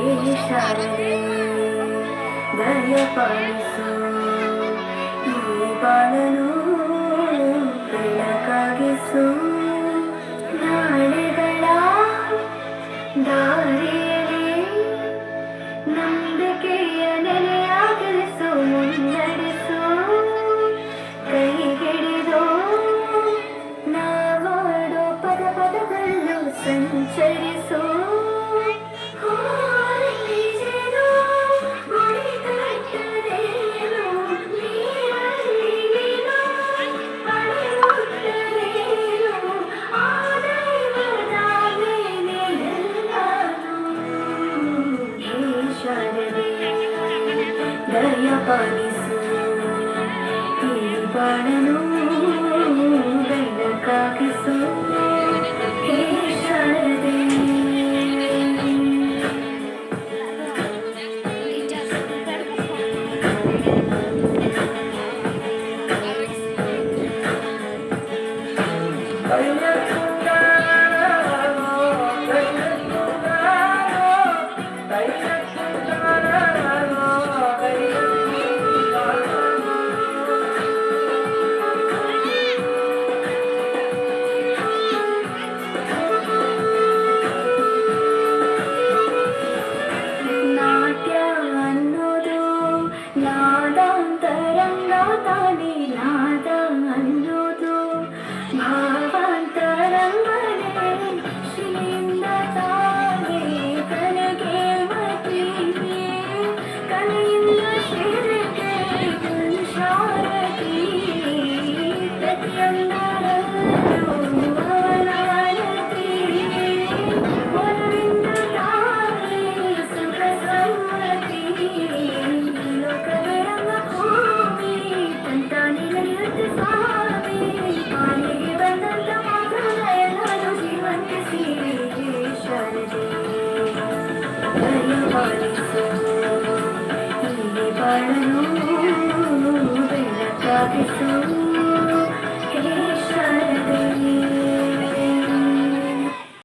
ಈಶ್ವರನೇ ದಯಪಾಲಿಸು ಈ ಬಾಳನು ಬೆಳಕಾಗಿಸು ನಾಳೆಗಳ ದಾರಿ भैया पानी love. വളർന്നു